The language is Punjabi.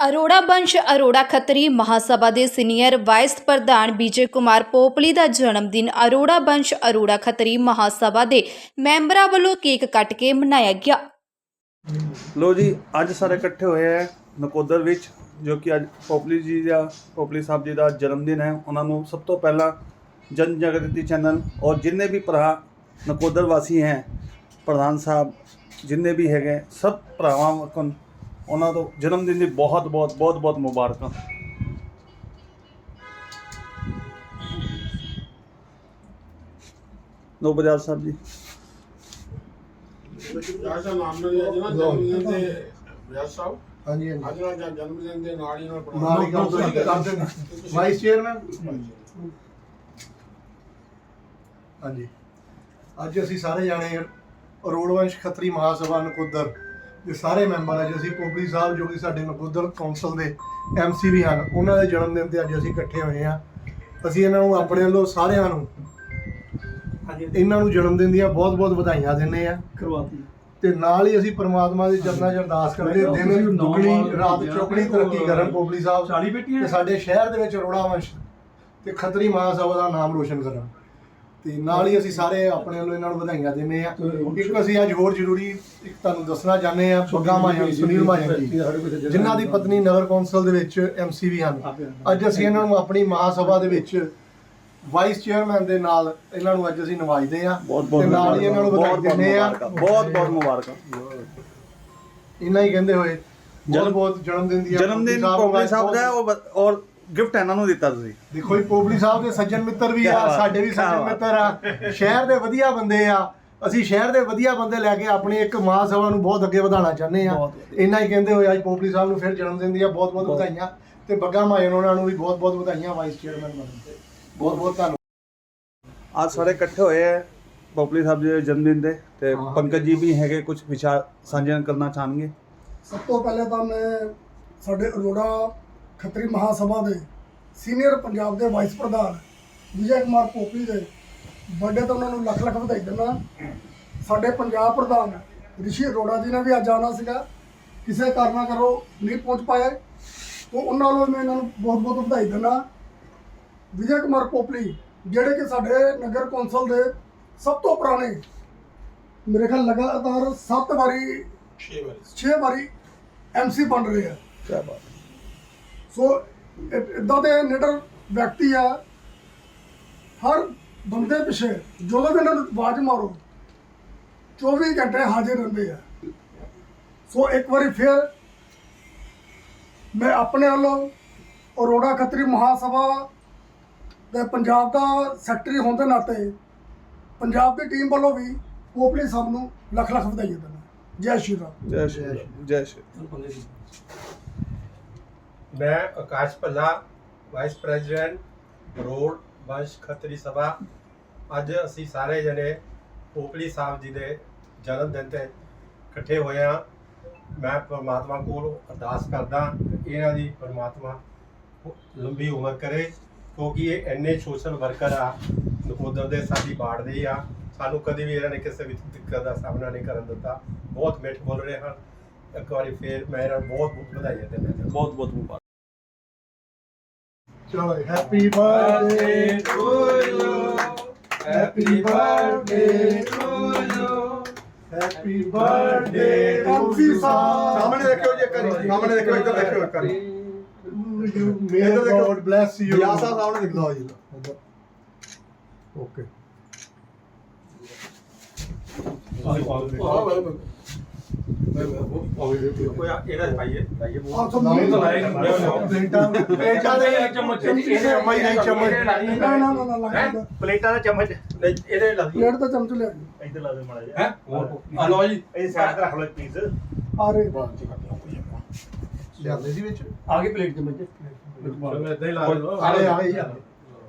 ਅਰੋੜਾ ਬੰਸ਼ ਅਰੋੜਾ ਖੱਤਰੀ ਮਹਾਸਭਾ ਦੇ ਸੀਨੀਅਰ ਵਾਈਸ ਪ੍ਰਧਾਨ ਵਿਜੇ ਕੁਮਾਰ ਪੋਪਲੀ ਦਾ ਜਨਮ ਦਿਨ ਅਰੋੜਾ ਬੰਸ਼ ਅਰੋੜਾ ਖੱਤਰੀ ਮਹਾਸਭਾ ਦੇ ਮੈਂਬਰਾਂ ਵੱਲੋਂ ਕੇਕ ਕੱਟ ਕੇ ਮਨਾਇਆ ਗਿਆ। ਲੋ ਜੀ, ਅੱਜ ਸਾਰੇ ਇਕੱਠੇ ਹੋਏ ਹੈ ਨਕੋਦਰ ਵਿੱਚ, ਜੋ ਕਿ ਅੱਜ ਪੋਪਲੀ ਜੀ ਦਾ, ਪੋਪਲੀ ਸਾਹਿਬ ਜੀ ਦਾ ਜਨਮ ਦਿਨ ਹੈ। ਉਹਨਾਂ ਨੂੰ ਸਭ ਤੋਂ ਪਹਿਲਾਂ ਜਨ ਜਾਗਰਤੀ ਚੈਨਲ ਔਰ ਜਿੰਨੇ ਵੀ ਭਰਾ ਨਕੋਦਰ ਵਾਸੀ ਹੈ, ਪ੍ਰਧਾਨ ਸਾਹਿਬ, ਜਿੰਨੇ ਵੀ ਹੈਗੇ, ਸਭ ਭਰਾਵਾਂ ਨੂੰ ਉਹਨਾਂ ਤੋਂ ਜਨਮ ਦਿਨ ਦੀ ਬਹੁਤ ਬਹੁਤ ਬਹੁਤ ਬਹੁਤ ਮੁਬਾਰਕਾਂ। ਬਜਾਜ ਸਾਹਿਬ ਜੀ। ਐਸਾ ਨਾਮ ਨਹੀਂ ਹੈ ਜਿਹਨਾਂ ਜਨਮ ਦਿਨ ਤੇ ਵਿਆਹ ਸਾਹਿਬ। ਹਾਂਜੀ ਹਾਂਜੀ। ਅੱਜ ਨਾਲ ਜਨਮ ਦਿਨ ਦੇ ਨਾਲ ਹੀ ਨਾਲ ਨਾਲ ਹੀ ਕੰਮ ਤੁਸੀਂ ਕਰਦੇ ਨੇ। ਵਾਈਸ ਚੇਅਰਮੈਨ ਹਾਂਜੀ। ਅੱਜ ਅਸੀਂ ਸਾਰੇ ਜਾਣੇ ਰੋਡਵੰਸ਼ ਖੱਤਰੀ ਮਹਾਸਭਾ ਨਕੋਦਰ ਦੇ ਸਾਰੇ ਮੈਂਬਰ ਅੱਜ ਅਸੀਂ ਪੋਪਲੀ ਸਾਹਿਬ ਜੋ ਕਿ ਸਾਡੇ ਨਕੋਦਰ ਕੌਂਸਲ ਦੇ ਐਮਸੀ ਵੀ ਹਨ ਉਹਨਾਂ ਦੇ ਜਨਮ ਦਿਨ ਤੇ ਅੱਜ ਅਸੀਂ ਇਕੱਠੇ ਹੋਏ ਹਾਂ। ਅਸੀਂ ਇਹਨਾਂ ਨੂੰ ਆਪਣੇ ਵੱਲੋਂ ਸਾਰਿਆਂ ਨੂੰ ਇਹਨਾਂ ਨੂੰ ਜਨਮ ਦਿਨ ਦੀਆਂ ਬਹੁਤ-ਬਹੁਤ ਵਧਾਈਆਂ ਦਿੰਦੇ ਆ ਤੇ ਨਾਲ ਹੀ ਅਸੀਂ ਪ੍ਰਮਾਤਮਾ ਦੇ ਚਰਨਾਂ 'ਚ ਅਰਦਾਸ ਕਰਦੇ ਦਿਨ ਦੁਗਣੀ ਰਾਤ ਚੌਗਣੀ ਤਰੱਕੀ ਕਰਨ ਪੋਪਲੀ ਸਾਹਿਬ ਤੇ ਸਾਡੇ ਸ਼ਹਿਰ ਦੇ ਵਿੱਚ ਅਰੋੜਾ ਵੰਸ਼ ਤੇ ਖੱਤਰੀ ਮਹਾਸਭਾ ਦਾ ਨਾਮ ਰੋਸ਼ਨ ਕਰਨ ਤੇ ਨਾਲ ਹੀ ਅਸੀਂ ਸਾਰੇ ਆਪਣੇ ਵੱਲੋਂ ਇਹਨਾਂ ਨੂੰ ਵਧਾਈਆਂ ਦਿੰਦੇ ਆ ਇੱਕ ਅਸੀਂ ਅੱਜ ਹੋਰ ਜ਼ਰੂਰੀ ਇੱਕ ਤੁਹਾਨੂੰ ਦੱਸਣਾ ਚਾਹੁੰਦੇ ਆ ਬੱਗਾ ਮਾਜਨ ਸੁਨੀਲ ਮਾਜਨ ਜੀ। ਜਿਨ੍ਹਾਂ ਦੀ ਪਤਨੀ ਨਗਰ ਕੌਂਸਲ ਦੇ ਵਿੱਚ ਐਮਸੀ ਵੀ ਹਨ। ਅੱਜ ਅਸੀਂ ਇਹਨਾਂ ਨੂੰ ਆਪਣੀ ਮਹਾਸਭਾ ਦੇ ਵਿੱਚ ਵਾਈਸ ਚੇਅਰਮੈਨ ਦੇ ਨਾਲ ਇਹਨਾਂ ਨੂੰ ਅੱਜ ਅਸੀਂ ਨਵਾਜਦੇ ਆ ਬਹੁਤ ਬਹੁਤ ਤੇ ਨਾਲ ਹੀ ਇਹਨਾਂ ਨੂੰ ਵਧਾਈ ਦਿੰਦੇ ਆ ਮੁਬਾਰਕਾਂ। ਬਹੁਤ ਬਹੁਤ ਮੁਬਾਰਕਾਂ। ਇਹਨਾਂ ਹੀ ਕਹਿੰਦੇ ਹੋਏ। ਬਹੁਤ ਜਨਮ- ਬਹੁਤ ਜਨਮ ਦਿਨ ਦੀਆਂ ਜਨਮ ਦਿਨ ਸਾਹਿਬ ਦਾ ਔਰ ਗਿਫਟ ਇਹਨਾਂ ਨੂੰ ਦਿੱਤਾ ਤੁਸੀਂ। ਦੇਖੋ ਜੀ ਪੋਪਲੀ ਸਾਹਿਬ ਦੇ ਸੱਜਣ ਮਿੱਤਰ ਵੀ ਆ ਸਾਡੇ ਵੀ ਸੱਜਣ। ਮਿੱਤਰ ਆ। ਸ਼ਹਿਰ ਦੇ ਵਧੀਆ ਬੰਦੇ ਆ। ਅਸੀਂ ਸ਼ਹਿਰ ਦੇ ਵਧੀਆ ਬੰਦੇ ਲੈ ਕੇ ਆਪਣੀ ਇੱਕ ਮਹਾਸਭਾ ਨੂੰ ਬਹੁਤ ਅੱਗੇ ਵਧਾਉਣਾ ਚਾਹੁੰਦੇ ਆ। ਇੰਨਾ ਹੀ ਕਹਿੰਦੇ ਹੋਏ ਅੱਜ ਪੋਪਲੀ ਸਾਹਿਬ ਨੂੰ ਫਿਰ ਜਨਮ ਦਿਨ ਦੀਆਂ ਬਹੁਤ ਬਹੁਤ ਵਧਾਈਆਂ। ਤੇ ਬੱਗਾ ਮਾਜਨ ਉਹਨਾਂ ਨੂੰ ਵੀ ਬਹੁਤ ਬਹੁਤ ਵਧਾਈਆਂ ਵਾਈਸ ਚੇਅਰਮੈਨ ਬਣਨ ਤੇ ਬਹੁਤ ਬਹੁਤ ਧੰਨਵਾਦ। ਅੱਜ ਸਾਰੇ ਇਕੱਠੇ ਹੋਏ ਹੈ ਪੋਪਲੀ ਸਾਹਿਬ ਜੀ ਦੇ ਜਨਮ ਦਿਨ ਦੇ ਤੇ। ਪੰਕਜ ਜੀ ਵੀ ਹੈਗੇ ਕੁਝ ਵਿਚਾਰ ਸਾਂਝੇ ਕਰਨਾ ਚਾਹਣਗੇ? ਸਭ ਤੋਂ ਪਹਿਲੇ ਤਾਂ ਮੈਂ ਸਾਡੇ ਅਰੋੜਾ ਖੱਤਰੀ ਮਹਾਸਭਾ ਦੇ ਸੀਨੀਅਰ ਪੰਜਾਬ ਦੇ ਵਾਈਸ ਪ੍ਰਧਾਨ ਵਿਜੇ ਕੁਮਾਰ ਪੋਪੀ ਦੇ ਬਰਥਡੇ ਤੇ ਉਹਨਾਂ ਨੂੰ ਲੱਖ ਲੱਖ ਵਧਾਈ ਦਿੰਦਾ ਸਾਡੇ ਪੰਜਾਬ ਪ੍ਰਧਾਨ ਰਿਸ਼ੀ ਅਰੋੜਾ ਜੀ ਨੇ ਵੀ ਅੱਜ ਆਉਣਾ ਸੀਗਾ। ਕਿਸੇ ਕਾਰਨਾਂ ਕਰੋ ਨਹੀਂ ਪਹੁੰਚ ਪਾਏ। ਤੋਂ ਉਹਨਾਂ ਨੂੰ ਮੈਂ ਇਹਨਾਂ ਨੂੰ ਬਹੁਤ ਬਹੁਤ ਵਧਾਈ ਦਿੰਦਾ ਵਿਜੇ ਕੁਮਾਰ ਪੋਪਲੀ ਜਿਹੜੇ ਕਿ ਸਾਡੇ ਨਗਰ ਕੌਂਸਲ ਦੇ ਸਭ ਤੋਂ ਪੁਰਾਣੇ ਮੇਰੇ ਖਿਆਲ ਲਗਾਤਾਰ 7 ਵਾਰੀ 6 ਵਾਰੀ। 6 ਵਾਰੀ ਐਮਸੀ ਬਣ ਰਹੇ ਆ। ਕੀ ਬਾਤ ਸੋ ਇਦਾਂ ਦੇ ਨਿਡਰ ਵਿਅਕਤੀ ਆ। ਹਰ ਬੰਦੇ ਪਿੱਛੇ ਜਦੋਂ ਵੀ ਇਹਨਾਂ ਨੂੰ ਆਵਾਜ਼ ਮਾਰੋ 24 ਘੰਟੇ ਹਾਜ਼ਰ ਰਹਿੰਦੇ ਆ। ਸੋ ਇੱਕ ਵਾਰੀ ਫਿਰ ਮੈਂ ਆਪਣੇ ਵੱਲੋਂ ਅਰੋੜਾ ਖੱਤਰੀ ਮਹਾਸਭਾ ਦੇ ਪੰਜਾਬ ਦਾ ਸੈਕਟਰੀ ਹੋਣ ਦੇ ਨਾਤੇ ਪੰਜਾਬ ਦੀ ਟੀਮ ਵੱਲੋਂ ਵੀ ਪੋਪਲੀ ਸਾਹਿਬ ਨੂੰ ਲੱਖ ਲੱਖ ਵਧਾਈਆਂ ਦਿੰਦਾ। ਜੈ ਸ਼੍ਰੀ ਰਾਮ। ਜੈ ਸ਼੍ਰੀ ਜੈ ਸ਼੍ਰੀ ਮੈਂ ਆਕਾਸ਼ ਭੱਲਾ ਵਾਈਸ ਪ੍ਰੈਜ਼ੀਡੈਂਟ ਰੋਡ ਵੰਸ਼ ਖੱਤਰੀ ਸਭਾ। ਅੱਜ ਅਸੀਂ ਸਾਰੇ ਜਣੇ ਪੋਪਲੀ ਸਾਹਿਬ ਜੀ ਦੇ ਜਨਮ ਦਿਨ ਤੇ ਇਕੱਠੇ ਹੋਏ ਹਾਂ। ਮੈਂ ਪਰਮਾਤਮਾ ਕੋਲ ਅਰਦਾਸ ਕਰਦਾ ਇਹਨਾਂ ਦੀ ਪਰਮਾਤਮਾ ਲੰਬੀ ਉਮਰ ਕਰੇ, ਕਿਉਂਕਿ ਇਹ ਇੰਨੇ ਸੋਸ਼ਲ ਵਰਕਰ ਆ, ਨਕੋਦਰ ਦੇ ਸਾਡੀ ਬਾੜ ਦੇ ਹੀ ਆ। ਸਾਨੂੰ ਕਦੇ ਵੀ ਇਹਨਾਂ ਨੇ ਕਿਸੇ ਵੀ ਦਿੱਕਤ ਦਾ ਸਾਹਮਣਾ ਨਹੀਂ ਕਰਨ ਦਿੱਤਾ। ਬਹੁਤ ਮਿੱਠ ਬੋਲ ਰਹੇ ਹਨ। ਇੱਕ ਵਾਰੀ ਫੇਰ ਮੈਂ ਨੂੰ ਬਹੁਤ ਬਹੁਤ ਵਧਾਈਆਂ ਹਾਂ ਬਹੁਤ ਬਹੁਤ ਮੁਬਾਰਕ। ਚਲੋ happy birthday to you. Happy birthday to you. Happy birthday ਸਾਹਿਬ ਸਾਹਮਣੇ ਦੇਖਿਓ ਜੀ ਇੱਕ ਵਾਰੀ ਸਾਹਮਣੇ ਦੇਖਿਓ ਇੱਧਰ ਦੇਖਿਓ ਇੱਕ ਵਾਰੀ ਮੇ ਇੱਧਰ ਦੇਖੋ। ਗੋਡ ਬlesਸ ਯੂ ਵਿਆਹ ਸਾਹਿਬ ਸਾਹਮਣੇ ਦਿਖ ਲਓ ਜੀ ਓਕੇ ਕੋਈ ਇਹਦਾ ਪਾਈਏ ਤੋਂ ਪਲੇਟਾਂ ਪਲੇਟਾਂ ਦੇ ਚਮਚ ਇਹਦੇ ਚਮਚ ਨਹੀਂ ਚਮਚ ਨਾ ਨਾ ਨਾ ਨਾ ਲੱਗਦਾ ਪਲੇਟਾਂ ਦਾ ਚਮਚ ਨਹੀਂ ਇਹਦੇ ਲਾ ਪਲੇਟ ਚਮਚ ਇੱਧਰ ਲਾ ਦੇ ਮਾੜਾ ਜਿਹਾ ਹੈ ਆ ਲਓ ਜੀ। ਇਹ ਸਾਈਡ ਤੇ ਰੱਖ ਲਓ ਪਲੀਜ਼ ਆ ਰਹੇ ਲਿਆਂਦੇ ਸੀ ਵਿੱਚ? ਆ ਗਈ ਪਲੇਟ ਚਮਚ ਮੈਂ ਇਦਾਂ ਹੀ ਲਾ ਲਓ ਆਲੇ ਆਲੇ